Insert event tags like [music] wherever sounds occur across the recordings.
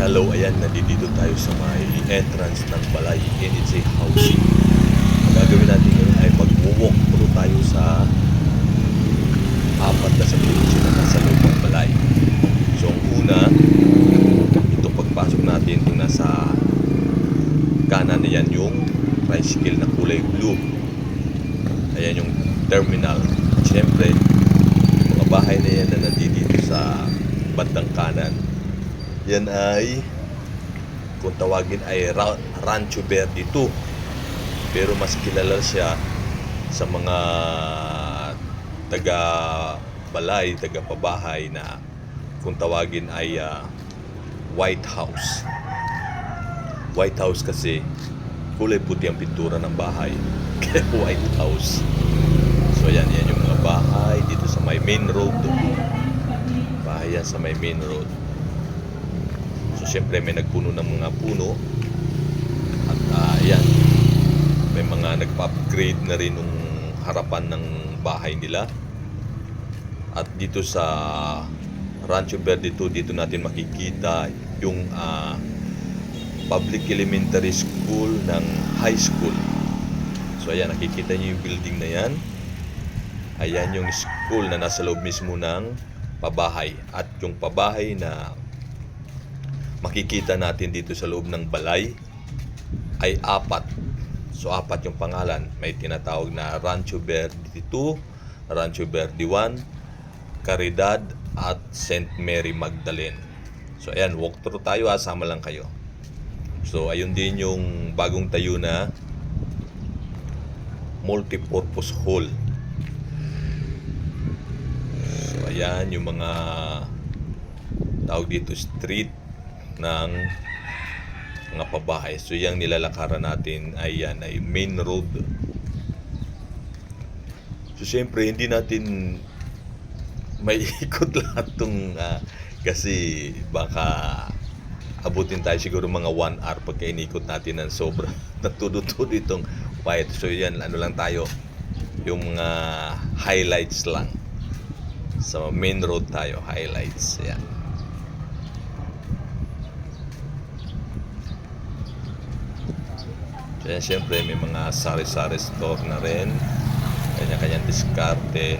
Hello, ayan, nandito tayo sa may entrance ng Balay NHA Housing. Ang gagawin natin ngayon ay mag-walk through tayo sa apat na subdivision na nasa loob ng Balay. So, ang una, ito pagpasok natin, kung nasa kanan na yan yung tricycle na kulay blue. Ayan yung terminal. At syempre, yung mga bahay na yan na nandito sa bandang kanan, yan ay kung tawagin ay Ra- Rancho Verde 2 pero mas kilala siya sa mga taga balay, taga pabahay na kung tawagin ay ah, White House. White House kasi kulay puti ang pintura ng bahay. [laughs] Kaya White House. So yan, yan yung mga bahay dito sa may main road. Bahay yan sa may main road So, syempre may nagpuno ng mga puno. At ayan, may mga nagpa-upgrade na rin nung harapan ng bahay nila. At dito sa Rancho Verde 2, dito natin makikita yung ah, public elementary school ng high school. So ayan, nakikita niyo yung building na yan. Ayan yung school na nasa loob mismo ng pabahay. At yung pabahay na makikita natin dito sa loob ng balay ay apat. So apat yung pangalan. May tinatawag na Rancho Verde 2, Rancho Verde 1, Caridad at St. Mary Magdalene. So ayan, walk through tayo ha, sama lang kayo. So ayun din yung bagong tayo na multipurpose hall. So ayan yung mga tawag dito street ng mga pabahay. So yung nilalakaran natin ay yan ay main road. So siyempre hindi natin may ikot [laughs] lahat tong ah, kasi baka abutin tayo siguro mga 1 hour pagka inikot natin ng sobra [laughs] natudutudo itong white. So yan ano lang tayo yung mga highlights lang sa main road tayo highlights yan Kaya siyempre may mga sari-sari store na rin. Kanya-kanyang diskarte.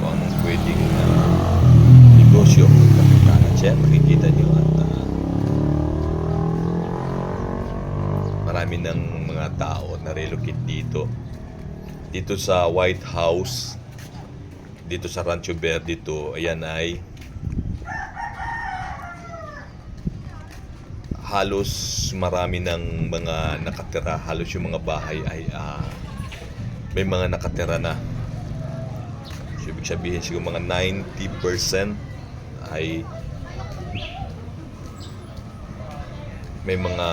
Kung anong pwedeng uh, negosyo. Kapitanan siya, makikita nyo at ah, marami ng mga tao na relocate dito. Dito sa White House, dito sa Rancho Verde to, ayan ay halos marami ng mga nakatira, halos yung mga bahay ay ah, may mga nakatira na. So, ibig sabihin siguro mga 90% ay may mga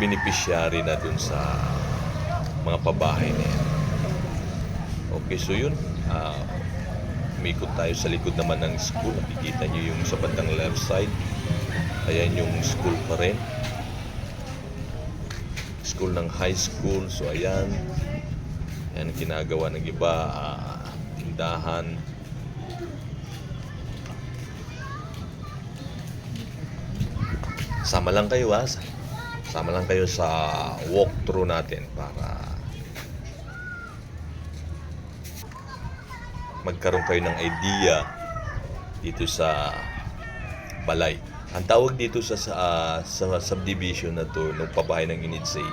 beneficiary na dun sa mga pabahay na yan. Okay, so yun. Ah, umikot tayo sa likod naman ng school. Nakikita nyo yung sa bandang left side. Ayan yung school pa rin. School ng high school. So ayan. Ayan ginagawa ng iba. ah, tindahan. Sama lang kayo ha. Sama lang kayo sa walkthrough natin para magkaroon kayo ng idea dito sa balay. Ang tawag dito sa sa, ah, sa subdivision na to ng pabahay ng Inidsay,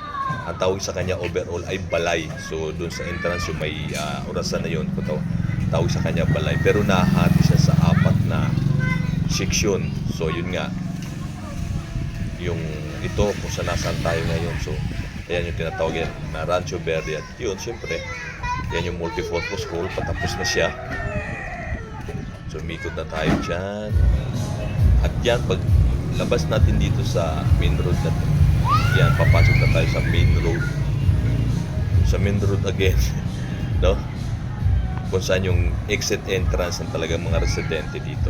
ang tawag sa kanya overall ay balay. So doon sa entrance yung may ah, orasan na yun, kung taw- tawag sa kanya balay. Pero nahati siya sa apat na section. So yun nga, yung ito kung saan nasaan tayo ngayon. So ayan yung tinatawag yan na Rancho Verde. At yun, siyempre, yan yung multipurpose hall. Patapos na siya. So umikot na tayo dyan. At yan, pag labas natin dito sa main road na to, yan, papasok na tayo sa main road. Sa main road again, [laughs] no? Kung saan yung exit entrance ng talagang mga residente dito.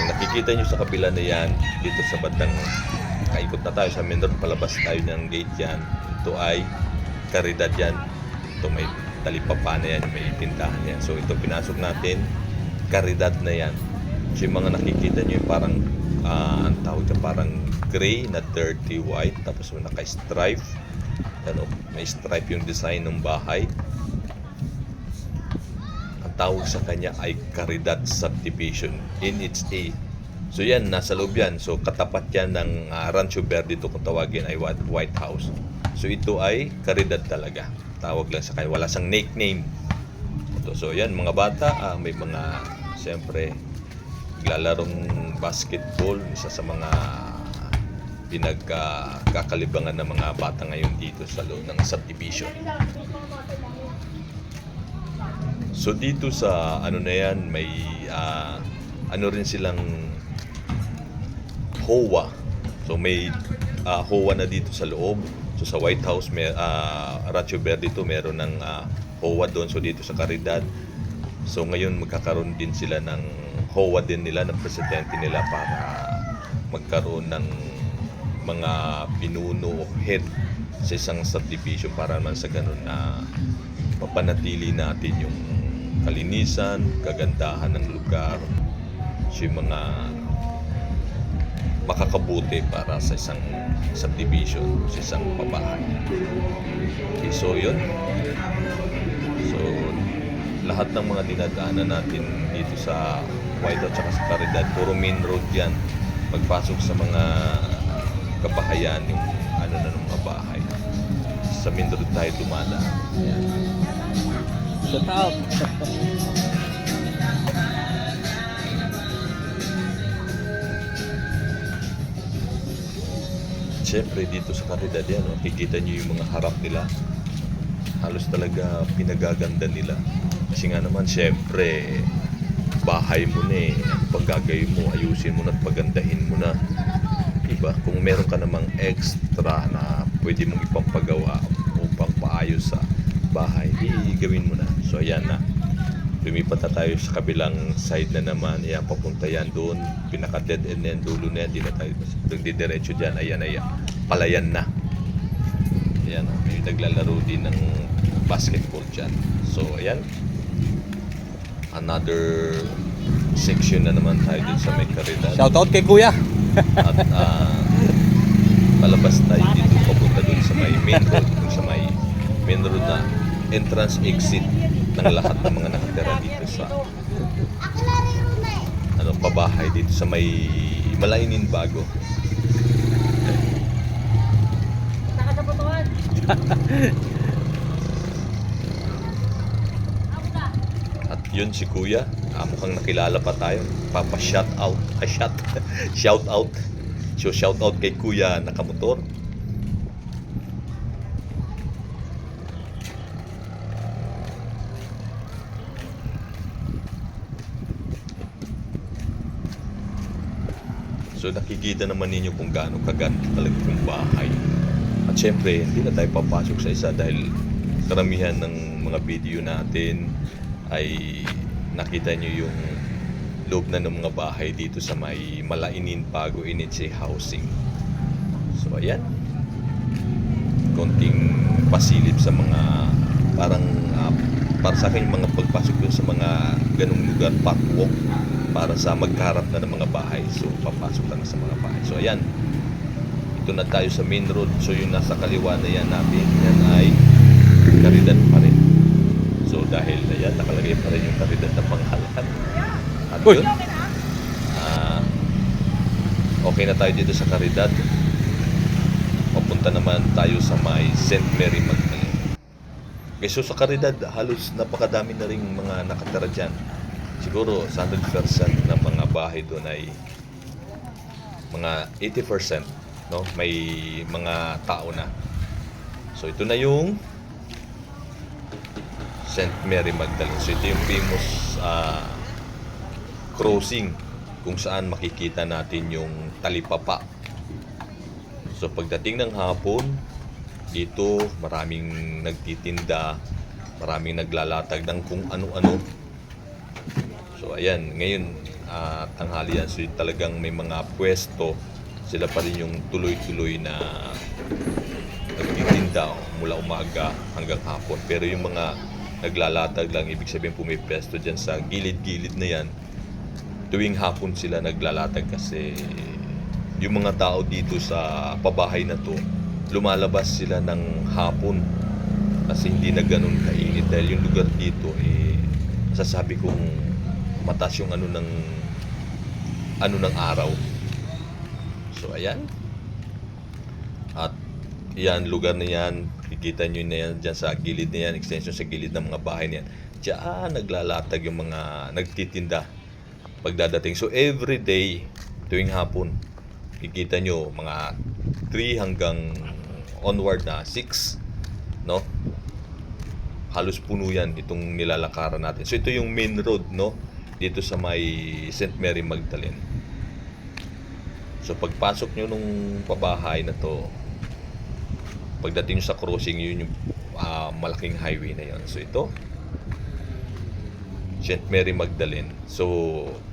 Yung nakikita nyo sa kabila na yan, dito sa bandang kaikot na tayo sa main road, palabas tayo ng gate yan. Ito ay karidad yan. Ito may talipapa na yan, may tindahan yan. So ito pinasok natin, karidad na yan. So yung mga nakikita nyo yung parang, ah, ang tawag na parang gray na dirty white, tapos may naka-stripe. Ano, may stripe yung design ng bahay. Ang tawag sa kanya ay Caridad Subdivision in its A. So yan, nasa loob yan. So katapat yan ng ah, Rancho Verde ito kung tawagin ay White, White House. So ito ay Caridad talaga. Tawag lang sa kanya. Wala sang nickname. Ito. So yan, mga bata, ah, may mga, siyempre, naglalarong basketball. Isa sa mga pinagkakalibangan ng mga bata ngayon dito sa loob ng subdivision. So dito sa ano na yan, may ah, ano rin silang HOA. So may ah, HOA na dito sa loob. So sa White House, may uh, Rancho Verde to, meron ng ah, HOA doon. So dito sa Caridad. So ngayon magkakaroon din sila ng HOA din nila, ng presidente nila para magkaroon ng mga pinuno o head sa isang subdivision para naman sa ganun na mapanatili natin yung kalinisan, kagandahan ng lugar, so yung mga makakabuti para sa isang subdivision, sa isang pabahay. Okay, so yun. So, lahat ng mga dinadaanan natin dito sa House at sa Caridad, puro main road yan. Pagpasok sa mga kabahayan, yung ano na ng mga bahay. Sa main road tayo dumadaan. Yan. Shout out. Siyempre dito sa Caridad yan, no, kikita nyo yung mga harap nila. Halos talaga pinagaganda nila. Kasi nga naman, siyempre, bahay mo na eh. Ang paggagawin mo, ayusin mo na at pagandahin mo na. Diba? Kung meron ka namang extra na pwede mong ipampagawa upang paayos sa bahay, di gawin mo na. So ayan na. Lumipat na tayo sa kabilang side na naman. Ayan, papunta yan doon. Pinaka dead end na yan, dulo na yan. Di na tayo doon didiretso dyan. Ayan, ayan. Palayan na. Ayan, may naglalaro din ng basketball dyan. So, ayan. Another section na naman tayo dun sa may Caridad. Shout out kay Kuya. At [laughs] ah, palabas tayo dito papunta dun sa may main road. Dun sa may main road na entrance exit ng lahat ng mga nakatira dito sa ano pabahay dito sa may Malainin Bago. [laughs] yun si Kuya, ah, mukhang nakilala pa tayo. Papa shout out, ah, [laughs] shout, shout out. So shout out kay Kuya Nakamotor. So nakikita naman ninyo kung gaano kaganda talaga yung bahay. At syempre, hindi na tayo papasok sa isa dahil karamihan ng mga video natin ay nakita nyo yung loob na ng mga bahay dito sa may Malainin Pago Initse Housing. So ayan. Konting pasilip sa mga parang ah, para sa akin mga pagpasok dun sa mga ganong lugar, parkwalk para sa magkaharap na ng mga bahay. So papasok na sa mga bahay. So ayan. Ito na tayo sa main road. So yung nasa kaliwa na yan natin, yan ay Caridad dahil ayan, nakalagay pa rin yung Caridad na panghalakad. At Uy! yun, ah, okay na tayo dito sa Caridad. Papunta naman tayo sa may St. Mary Magdalene. Okay, so sa Caridad, halos napakadami na rin mga nakatira dyan. Siguro sa 100% ng mga bahay doon ay mga 80% no may mga tao na so ito na yung St. Mary Magdalene so ito yung famous ah, crossing kung saan makikita natin yung talipapa so pagdating ng hapon dito maraming nagtitinda maraming naglalatag ng kung ano-ano So ayan, ngayon ah, tanghali yan. So talagang may mga pwesto. Sila pa rin yung tuloy-tuloy na nagtitinda mula umaga hanggang hapon. Pero yung mga naglalatag lang, ibig sabihin pumipesto dyan sa gilid-gilid na yan, tuwing hapon sila naglalatag kasi yung mga tao dito sa pabahay na to, lumalabas sila ng hapon kasi hindi na ganun kainit dahil yung lugar dito eh masasabi kong mataas yung ano ng ano ng araw. So ayan. At yan lugar na yan, kikita nyo na yan dyan sa gilid na yan, extension sa gilid ng mga bahay na yan. Diyan naglalatag yung mga nagtitinda pagdadating. So every day, tuwing hapon, kikita nyo mga 3 hanggang onward na 6, no? Halos puno yan itong nilalakaran natin. So ito yung main road, no? Dito sa may St. Mary Magdalene. So pagpasok nyo nung pabahay na to, pagdating sa crossing, yun yung ah, malaking highway na yon. So ito, St. Mary Magdalene. So,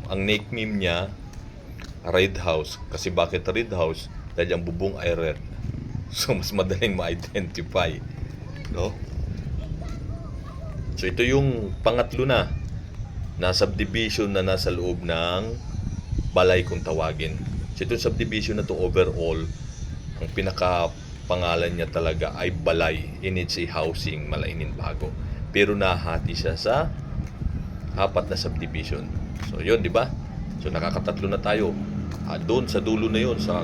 ang nickname niya, Red House. Kasi bakit Red House? Dahil ang bubong ay red. [laughs] So, mas madaling ma-identify. No? So, ito yung pangatlo na na subdivision na nasa loob ng balay kung tawagin. So, itong subdivision na to overall, ang pinaka pangalan niya talaga ay Balay Initsi Housing Malainin Bago. Pero nahati siya sa apat na subdivision. So, yun, di ba? So, nakakatatlo na tayo. Ah, doon, sa dulo na yun, sa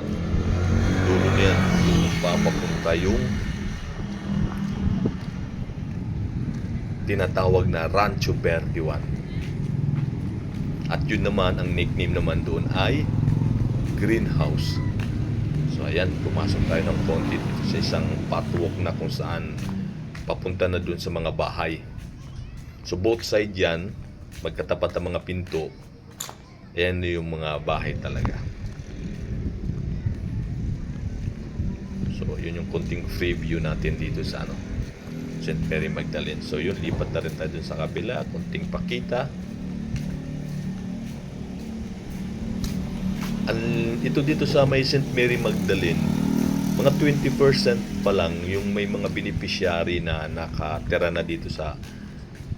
dulo na yan, doon papapunta yung tinatawag na Rancho Verde 1. At yun naman, ang nickname naman doon ay Greenhouse. So, ayan, pumasok tayo ng konti sa isang patwalk na kung saan papunta na doon sa mga bahay. So, both side yan, magkatapat ang mga pinto, yan yung mga bahay talaga. So, yun yung kunting free view natin dito sa ano, St. Mary Magdalene. So, yun, lipat na rin tayo dun sa kabila, kunting pakita. Ang, ito dito sa may St. Mary Magdalene, mga 20% pa lang yung may mga beneficiary na nakatira na dito sa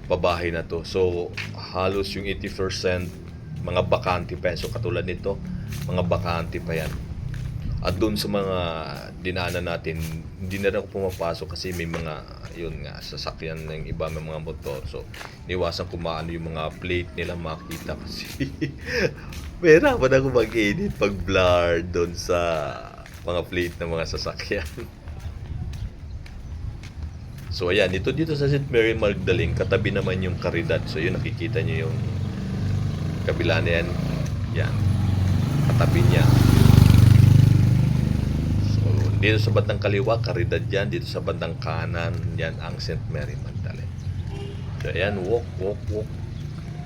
pabahay na to. So, halos yung 80% mga bakante pa yan. So, katulad nito, mga bakante pa yan. At doon sa mga dinaanan natin, hindi na rin ako pumapasok kasi may mga, yun nga, sasakyan ng iba, may mga motor. So, niwasan ko maano yung mga plate nila makita kasi [laughs] Pera pa na ako mag-edit pag blur doon sa mga plate ng mga sasakyan. [laughs] So ayan, ito dito sa St. Mary Magdalene, katabi naman yung Caridad. So yun, nakikita nyo yung kabila na yan. Yan. Katabi niya. Dito sa bandang kaliwa, Caridad yan. Dito sa bandang kanan, yan ang St. Mary Magdalene. So ayan, walk, walk, walk.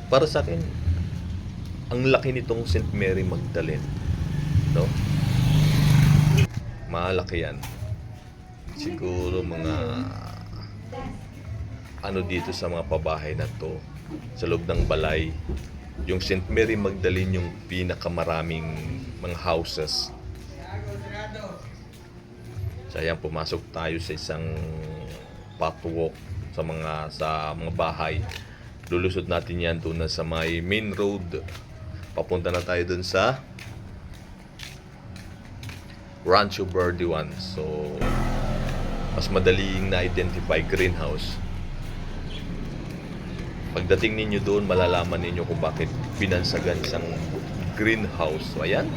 Para sa akin, ang laki nitong St. Mary Magdalene. No? Malaki yan. Siguro mga ano dito sa mga pabahay na to sa loob ng balay yung St. Mary Magdalene yung pinakamaraming mga houses so ayan pumasok tayo sa isang patwalk sa mga sa mga bahay. Lulusot natin yan doon sa may main road. Papunta na tayo doon sa Rancho Verde 1 so mas madaling na-identify greenhouse. Pagdating ninyo doon, malalaman ninyo kung bakit binansagan isang greenhouse. So, ayan.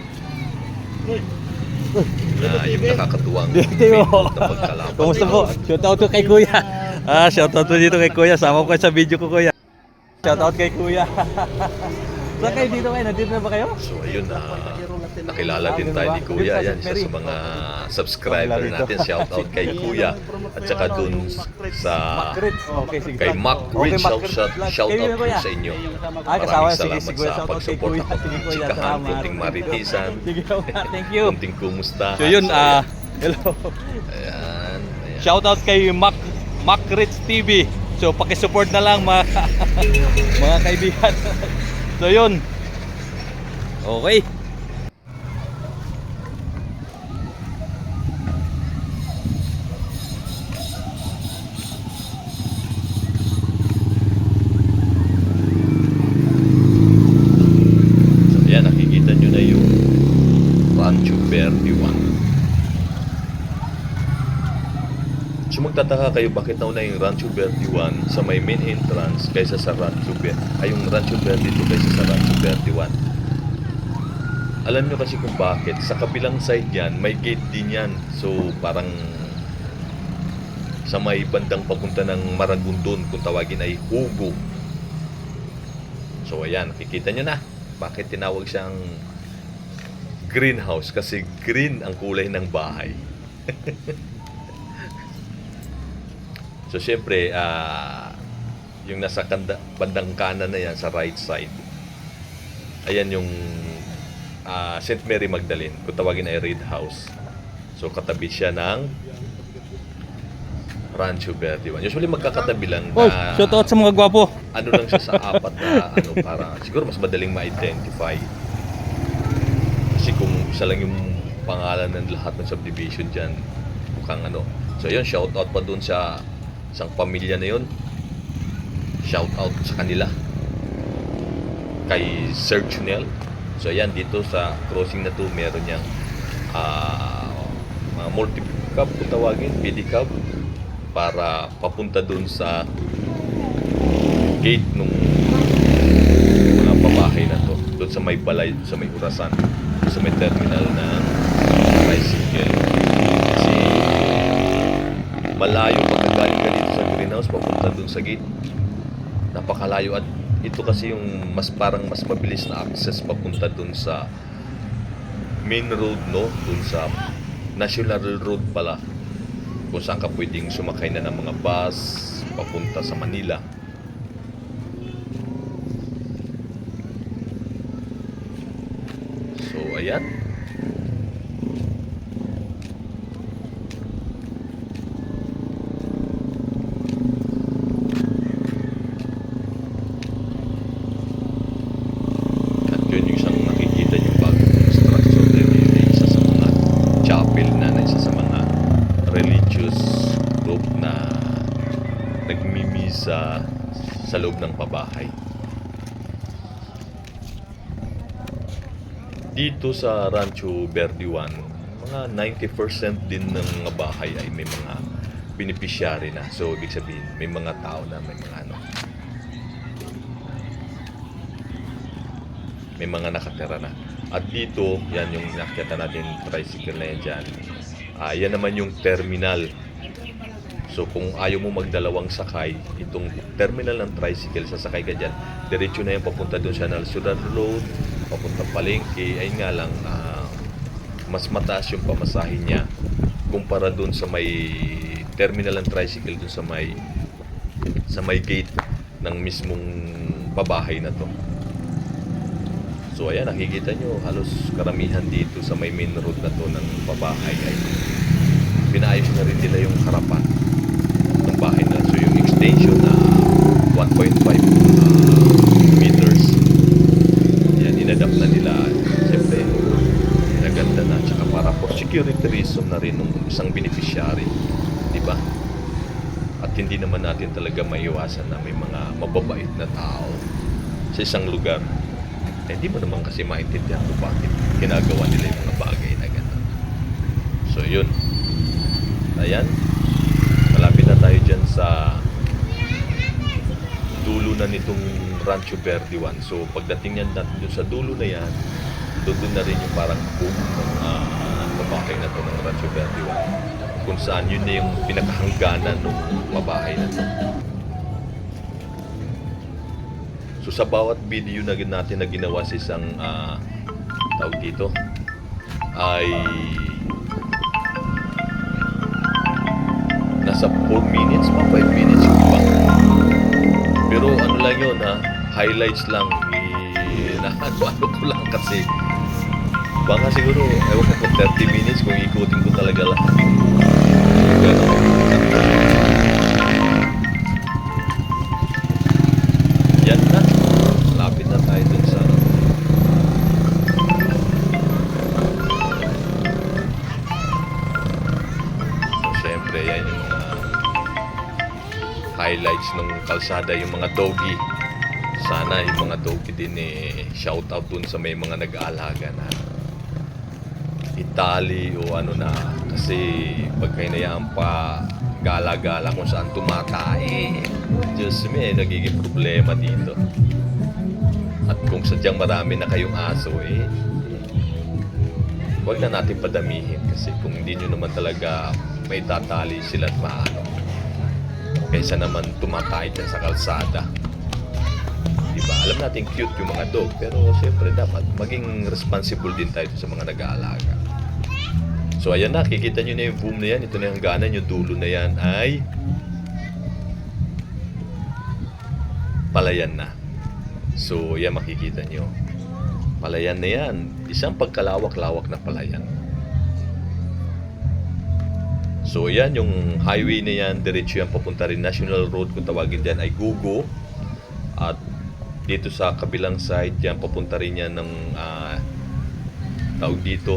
Na yung nakakatuwang pinto na pagkalaban. Kumusta po? Shout out ko kay Kuya. Ah, shout out po dito kay Kuya. Sama ko sa video ko, Kuya. Shout out kay Kuya. [laughs] Saan kayo dito kayo? Nandito na ba kayo? So, ayun na. nakilala din tayo ni Kuya. Yan, isa sa mga subscriber natin. Shout out kay Kuya. At saka dun sa kay Mac. Mac Shout, shout, out po sa inyo. Ah. Maraming salamat sa pag-support Kuya. ako. Chikahan, kunting maritisan. Thank you. kunting kumustahan. So yun, ah, hello. Ayan. ayan. Shout out kay Mac Mac Rich TV. So paki-support na lang mga [laughs] mga kaibigan. So yun. Okay. 1. So magtataka kayo bakit nauna yung Rancho Verde 1 sa may main entrance kaysa sa Rancho Verde, ay yung Rancho Verde 2 kaysa sa Rancho Verde 1. Alam nyo kasi kung bakit. Sa kabilang side yan, may gate din yan. So parang sa may bandang papunta ng Maragondon kung tawagin ay Hugo. So ayan, nakikita nyo na bakit tinawag siyang greenhouse kasi green ang kulay ng bahay. [laughs] so syempre, ah yung nasa kanda, bandang kanan na yan sa right side. Ayan yung ah, St. Mary Magdalene, kung tawagin ay Reed House. So katabi siya ng Rancho Verde 1. Usually magkakatabi lang Oh, na shout out sa mga gwapo. ano lang siya sa apat na [laughs] ano para siguro mas madaling ma-identify. Kasi kung isa lang yung pangalan ng lahat ng subdivision dyan, mukhang ano. So yun, shout out pa dun sa isang pamilya na yun. Shout out sa kanila. Kay Sir Chunel. So ayan, dito sa crossing na to, meron niyang ah, mga multi-cab kung tawagin, PD cab para papunta dun sa gate nung mga pabahay na to doon sa may balay sa may urasan sa may terminal ng tricycle kasi malayo greenhouse papunta doon sa gate. Napakalayo. At ito kasi yung mas parang mas mabilis na access papunta doon sa main road no? Doon sa national road pala. Kung saan ka pwedeng sumakay na ng mga bus papunta sa Manila So, ayan. At yun yung isang nakikita yung bagong structure na yun, yung isa sa mga chapel na, na isa sa mga religious group na nagmimisa sa loob ng pabahay. dito sa Rancho Verde 1, mga 90% din ng mga bahay ay may mga beneficiary na. So, ibig sabihin, may mga tao na may mga ano. May mga nakatira na. At dito, yan yung nakita natin tricycle na yan dyan. Ah, yan naman yung terminal. So kung ayaw mo magdalawang sakay, itong terminal ng tricycle, sasakay ka dyan, diretso na yan papunta doon sa Nalsudan Road, papunta Palengke, ayun nga lang, ah, mas mataas yung pamasahe niya kumpara doon sa may terminal ng tricycle doon sa may sa may gate ng mismong pabahay na to. So ayan, nakikita nyo, halos karamihan dito sa may main road na to ng pabahay ay pinaayos na rin nila yung harapan ng bahay nila. So yung extension na 1.5 uh, meters, yan, inadapt na nila. Siyempre, naganda na. Tsaka para for security reason na rin ng isang beneficiary. Di ba? At hindi naman natin talaga maiwasan na may mga mababait na tao sa isang lugar. Eh, hindi mo naman kasi maintindihan kung bakit ginagawa nila yung mga bagay na gano'n. So, yun. Ayan. Malapit na tayo dyan sa dulo na nitong Rancho Verde 1. So, pagdating yan natin dun sa dulo na yan, doon na rin yung parang boom ng uh, pabahay na to ng Rancho Verde 1. Kung saan yun na yung pinakahangganan ng pabahay na to. So sa bawat video na natin na ginawa sa isang ah, tawag dito ay nasa 4 minutes pa Pero ano lang yun ha, highlights lang. I, na, ano, ano ko lang kasi baka siguro, ewan ko kung 30 minutes kung ikutin ko talaga lahat. Ganun. Highlights ng kalsada, yung mga doggy. Sana yung mga doggy din eh, shout out dun sa may mga nag-aalaga na itali o ano na. Kasi pag hinayaan pa gala-gala kung saan tumatae. Diyos me nagiging problema dito. At kung sadyang marami na kayong aso eh huwag na natin padamihin. Kasi kung hindi nyo naman talaga may tatali sila at maano kaysa naman tumatay dyan sa kalsada Diba? Alam natin cute yung mga dog, pero siyempre dapat maging responsible din tayo sa mga nag-aalaga. So ayan na, kikita nyo na yung boom na yan. Ito na yung hangganan, yung dulo na yan ay palayan na. So yan makikita nyo. Palayan na yan. Isang pagkalawak-lawak na palayan. So yan, yung highway na yan, diretso yan papunta rin National Road kung tawagin dyan ay Gugo. At dito sa kabilang side, yan papunta rin yan ng ah, tawag dito,